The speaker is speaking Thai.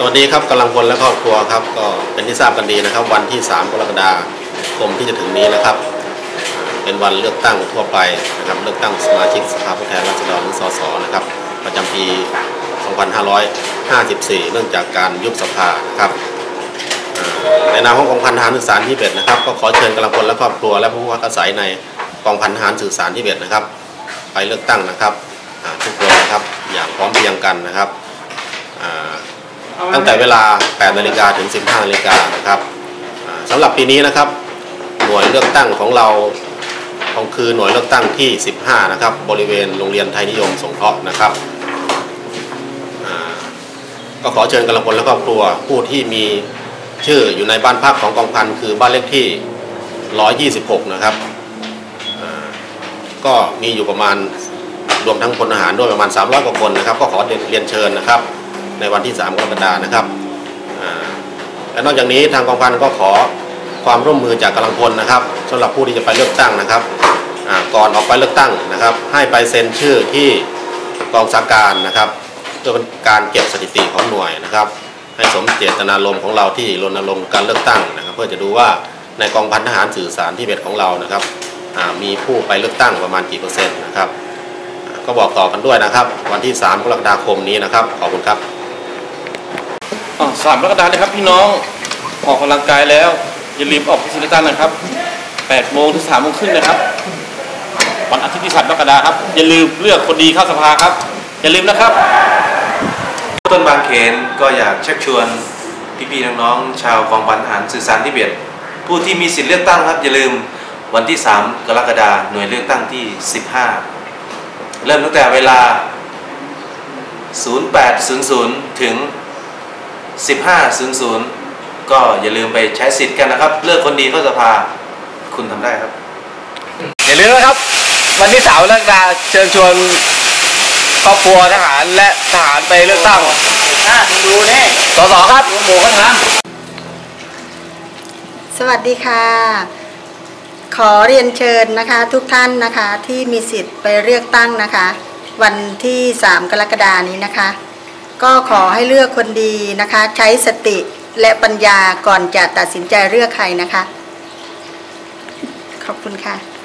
สวัสดีครับกำลังพลและครอบครัวครับก็เป็นที่ทราบกันดีนะครับ วันที่ 3 กรกฎาคมที่จะถึงนี้นะครับ เป็นวันเลือกตั้งทั่วไปนะครับเลือกตั้งสมาชิกสภาผู้แทนราษฎรหรือสสนะครับ ประจำปี 2554 เนื่องจากการยุบสภานะครับในนามของกองพันทหารสื่อสารที่เบ็ดนะครับก็ขอเชิญกำลังพลและครอบครัวและผู้พักอาศัยในกองพันทหารสื่อสารที่เบ็ดนะครับ ไปเลือกตั้งนะครับทุกคนนะครับอย่างพร้อมเพรียงกันนะครับ ตั้งแต่เวลา 8 นาฬิกาถึง 15 นาฬิกานะครับสำหรับปีนี้นะครับ หน่วยเลือกตั้งของเราของคือหน่วยเลือกตั้งที่ 15 นะครับ บริเวณโรงเรียนไทยนิยมสงเคราะห์นะครับก็ขอเชิญกำลังพลและครอบครัวผู้ที่มีชื่ออยู่ในบ้านพักของกองพันคือบ้านเลขที่ 126 นะครับก็มีอยู่ประมาณรวมทั้งพลทหารด้วยประมาณ 300 กว่าคนนะครับ ก็ขอเรียนเชิญนะครับ ในวันที่ 3 กรกฎานะครับและนอกจากนี้ทางกองพันก็ขอความร่วมมือจากกำลังพลนะครับสำหรับผู้ที่จะไปเลือกตั้งนะครับก่อนออกไปเลือกตั้งนะครับ ให้ไปเซ็นชื่อที่กองสาการนะครับเพื่อเป็นการเก็บสถิติของหน่วยนะครับ ให้สมเจตนารมณ์ของเราที่รณรงค์การเลือกตั้งนะครับ เพื่อจะดูว่าในกองพันทหารสื่อสารที่เบ็ดของเรานะครับมีผู้ไปเลือกตั้งประมาณกี่เปอร์เซ็นต์นะครับ ก็บอกต่อกันด้วยนะครับ วันที่ 3 กรกฎาคมนี้นะครับ ขอบคุณครับ สามกรกฎาคมนะครับพี่น้องออกกำลังกายแล้ว อย่าลืมออกไปซื้อเลือกตั้งนะครับ8โมงถึง3โมงครึ่งนะครับวันอาทิตย์ที่3กรกฎาคมครับอย่าลืมเลือกคนดีเข้าสภาครับ อย่าลืมนะครับ ต้นบางเขนก็อยากชักชวนพี่ๆน้องๆชาวกองพันหารสื่อสารที่เบียดผู้ที่มีสิทธิ์เลือกตั้งครับอย่าลืมวันที่ 3 กรกฎาคมหน่วยเลือกตั้งที่ 15 เริ่มตั้งแต่เวลา 0800 ถึง 1500 ก็อย่าลืมไปใช้สิทธิ์กันนะครับ เลือกคนดีเข้าสภาคุณทำได้ครับ อย่าลืมนะครับ วันที่สามกรกฎาคมเชิญชวนครอบครัวทหารและทหารไปเลือกตั้งดูนี่สสครับหมูก็ทสวัสดีค่ะ ขอเรียนเชิญนะคะทุกท่านนะคะที่มีสิทธิ์ไปเลือกตั้งนะคะ วันที่ 3 กรกฎานี้นะคะ ก็ขอให้เลือกคนดีนะคะ ใช้สติและปัญญาก่อนจะตัดสินใจเลือกใครนะคะ ขอบคุณค่ะ